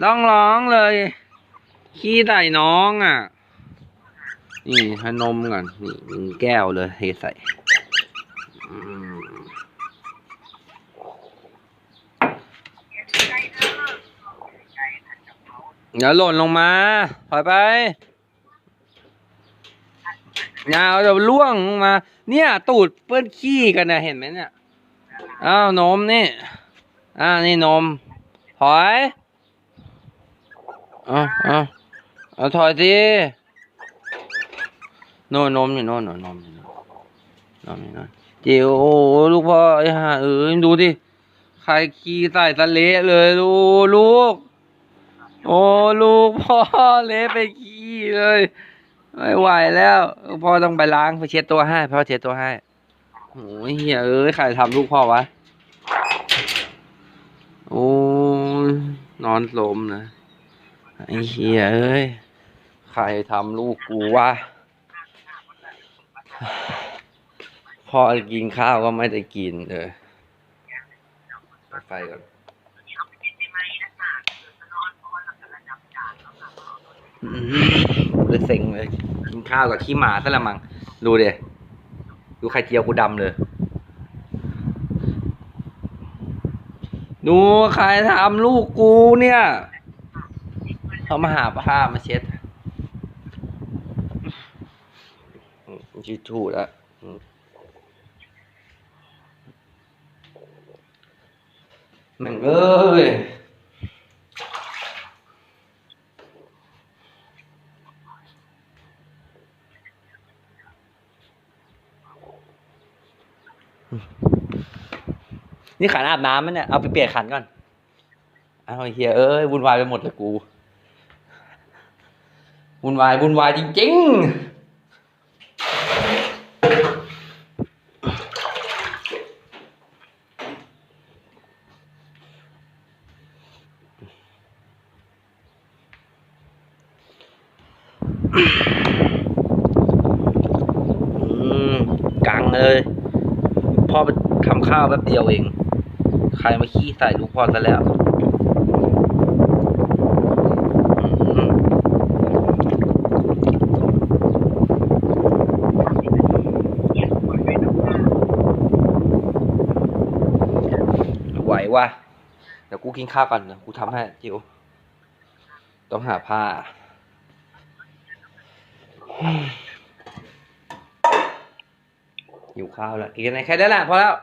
ร้องร้องเลย ขี้ใส่น้องอะ นี่ให้นมก่อนนี่มีแก้วเลยเทใส่เดี๋ยวหล่นลงมาถอยไปอย่าเอาเดี๋ยวล่วงลงมา เนี่ย ตูดเปื้อนขี้กันนะเห็นไหมเนี่ย อ้าวนมนี่ อ่านี่นมถอย เอาเอาเอาถอยสิโน่นนมอยู่โน่นนนมอยู่โน่นนมอยู่โน่นจิ๋วโอ้ลูกพ่อไอ้ห่าเอ้ยดูดิใครขี้ใส่ตะเละเลยลูกลูก โอ้ลูกพ่อเละไปขี้เลยไม่ไหวแล้วพ่อต้องไปล้างไปเช็ดตัวให้พ่อเช็ดตัวให้โอ้ยเฮียเอ้ยใครทำลูกพ่อวะโอ้นอนสมนะ ไอ้เฮียเอ้ย ใครทำลูกกูวะ พ่อกินข้าวก็ไม่ได้กินเลยปิดไฟก่อนเลยเซ็งเลย กินข้าวกับขี้หมาซะละมัง ดูเดดูไข่เจียวกูดำเลย ดูใครทำลูกกูเนี่ย เขามาหาผ้ามาเช็ดอืมชิทูแล้วมแมันเอ้ยนี่ขันอาบน้ำมันเนี่ย เอาไปเปลี่ยนขันก่อน เอาไอเฮียเอ้ยวุ่นวายไปหมดเลยกู วุ่นวายวุ่นวายจริงๆอืมกังเลยพ่อไปทำข้าวแป๊บเดียวเอง ใครมาขี้ใส่ลูกพ่อซะแล้ว ไหววะเดี๋ยวกูกินข้าวก่อนเดี๋ยวกูทำให้จิวต้องหาผ้าหิวข้าวแล้วกินในแค่นี้แหละพอแล้ว